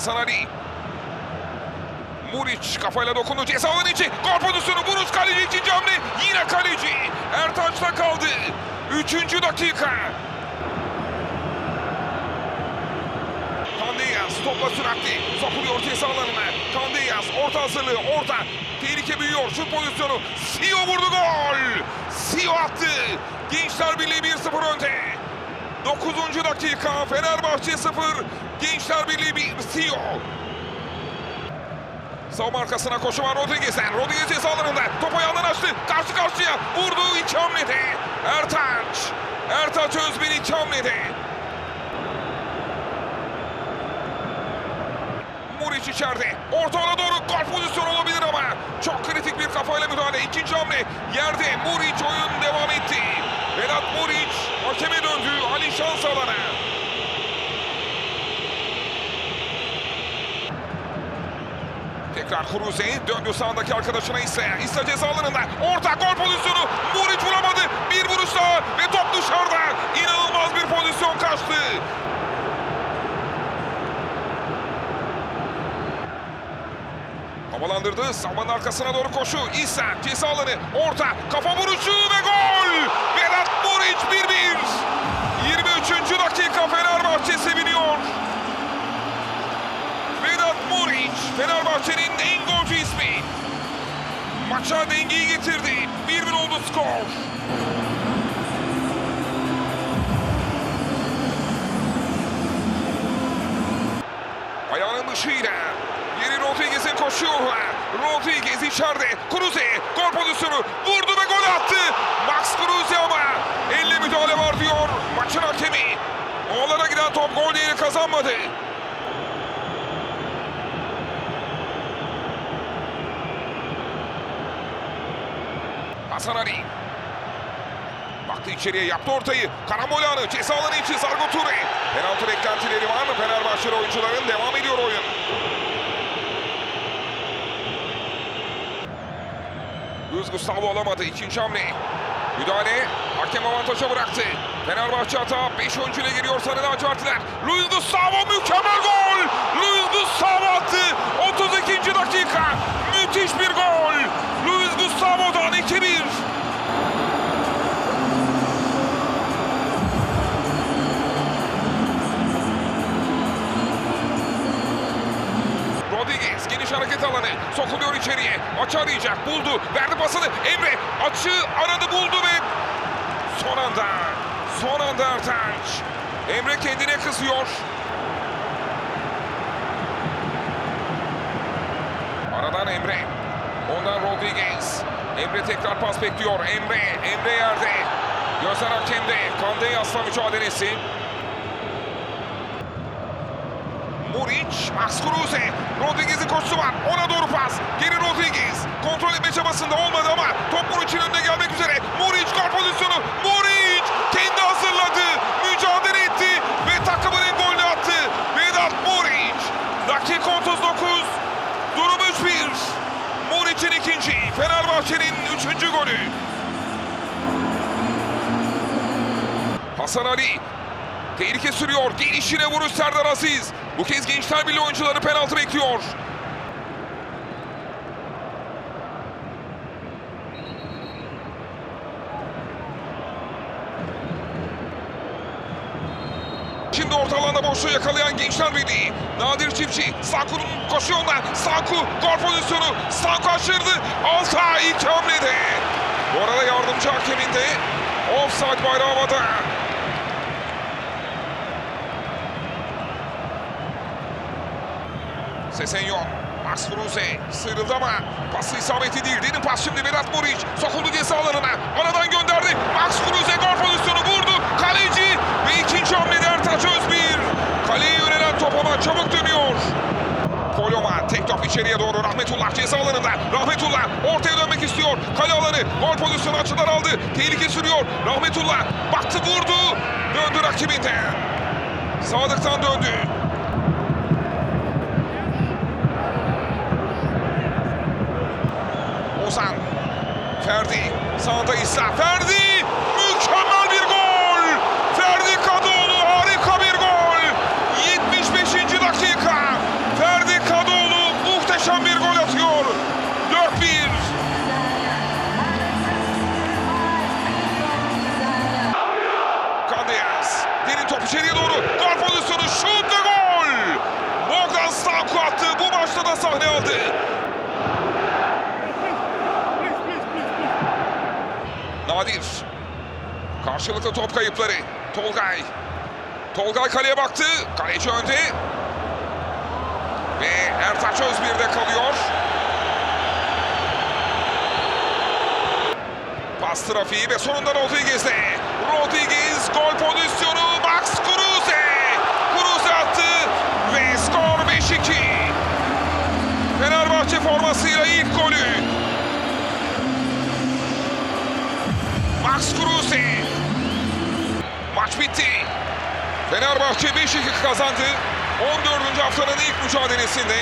Hasan Ali. Muriç kafayla dokundu. Ceza alanı içi. Gol pozisyonu. Vuruş kaleci ikinci hamle. Yine kaleci. Ertaç'ta kaldı. Üçüncü dakika. Kandeyaz topla süratli. Sokuluyor ceza alanına. Kandeyaz orta hazırlığı. Orta. Tehlike büyüyor. Şut pozisyonu. Sio vurdu gol. Sio attı. Gençler Birliği 1-0 önde. 9. dakika Fenerbahçe 0, Gençler Birliği 1, Sio. Savunma arkasına koşu var Rodriguez'den. Rodriguez ceza alanında. Topu ayağından açtı. Karşı karşıya. Vurdu iki hamlede. Ertaç. Ertaç Özbin iki hamlede. Muriç içeride. Orta doğru gol pozisyonu olabilir ama çok kritik bir kafayla müdahale. İkinci hamle yerde Muriç oyun devam etti. Vedat Muriç hakeme döndü. Ali şans alana. Tekrar Kuruze döndü sağındaki arkadaşına İsa. İsa ceza alanında. Orta gol pozisyonu. Muriç vuramadı. Bir vuruş daha ve top dışarıda. İnanılmaz bir pozisyon kaçtı. Havalandırdı. Savunmanın arkasına doğru koşu. İsa ceza alanı. Orta. Kafa vuruşu ve gol. Vedat Muriç 1-1. 23. dakika Fenerbahçe seviniyor. Vedat Muriç. Fenerbahçe'nin en golcü ismi. Maça dengeyi getirdi. 1-1 oldu skor. Ayağının dışıyla yeri Rodriguez'e koşuyorlar. Rodriguez içeride. Cruze gol pozisyonu vurdu ve gol attı. Max Cruze ama elle müdahale var diyor maçın hakemi. Oğlana giden top gol değeri kazanmadı. Hasan Ali. Baktı içeriye yaptı ortayı. Karambol anı ceza alanı için Zargo Ture. Penaltı beklentileri var mı? Fenerbahçeli oyuncuların devam ediyor oyun. Luis Gustavo alamadı. ikinci hamle. Müdahale hakem avantaja bıraktı. Fenerbahçe hata 5 oyuncu ile geliyor sarı lacivertliler. Luis Gustavo mükemmel gol. Luis Gustavo attı. 32. dakika. Geniş hareket alanı sokuluyor içeriye. Açı arayacak buldu verdi pasını Emre açı aradı buldu ve son anda son anda Ertaç. Emre kendine kızıyor. Aradan Emre. Ondan Rodriguez. Emre tekrar pas bekliyor. Emre. Emre yerde. Gözler hakemde. Kandey asla mücadelesi. Muriç, Max Kruse. Rodriguez'in koşusu var. Ona doğru pas. Geri Rodriguez. Kontrol etme çabasında olmadı ama top Muriç'in önüne gelmek üzere. Muriç gol pozisyonu. Muriç kendi hazırladı. Mücadele etti ve takımın en golünü attı. Vedat Muriç. Dakika 39. Durum 3-1. Muriç'in ikinci. Fenerbahçe'nin üçüncü golü. Hasan Ali Tehlike sürüyor. Gelişine vuruş Serdar Aziz. Bu kez Gençler Birliği oyuncuları penaltı bekliyor. Şimdi orta alanda boşluğu yakalayan Gençler Birliği. Nadir Çiftçi. Sanku'nun koşuyor ondan. Sanku gol pozisyonu. Sanku aşırdı. Alta ilk hamlede. Bu arada yardımcı hakemin de offside bayrağı havada. Sesenyon. Max Kruse sıyrıldı ama pası isabeti değil. Derin pas şimdi Vedat Muriç. Sokuldu ceza alanına. Aradan gönderdi. Max Kruse gol pozisyonu vurdu. Kaleci ve ikinci hamlede Ertaç Özbir. Kaleye yönelen top ama çabuk dönüyor. Poloma tek top içeriye doğru Rahmetullah ceza alanında. Rahmetullah ortaya dönmek istiyor. Kale alanı gol pozisyonu açıdan aldı. Tehlike sürüyor. Rahmetullah baktı vurdu. Döndü rakibinden. Sadık'tan döndü. Ozan. Ferdi. Sağında İsa. Ferdi. Karşılıklı top kayıpları. Tolgay. Tolgay kaleye baktı. Kaleci önde. Ve Ertaç Özbir'de kalıyor. Pas trafiği ve sonunda Rodriguez'de. Rodriguez gol pozisyonu. Max Kruse. Kruse attı ve skor 5-2. Fenerbahçe formasıyla ilk golü. Max Kruse. Maç bitti. Fenerbahçe 5-2 kazandı. 14. haftanın ilk mücadelesinde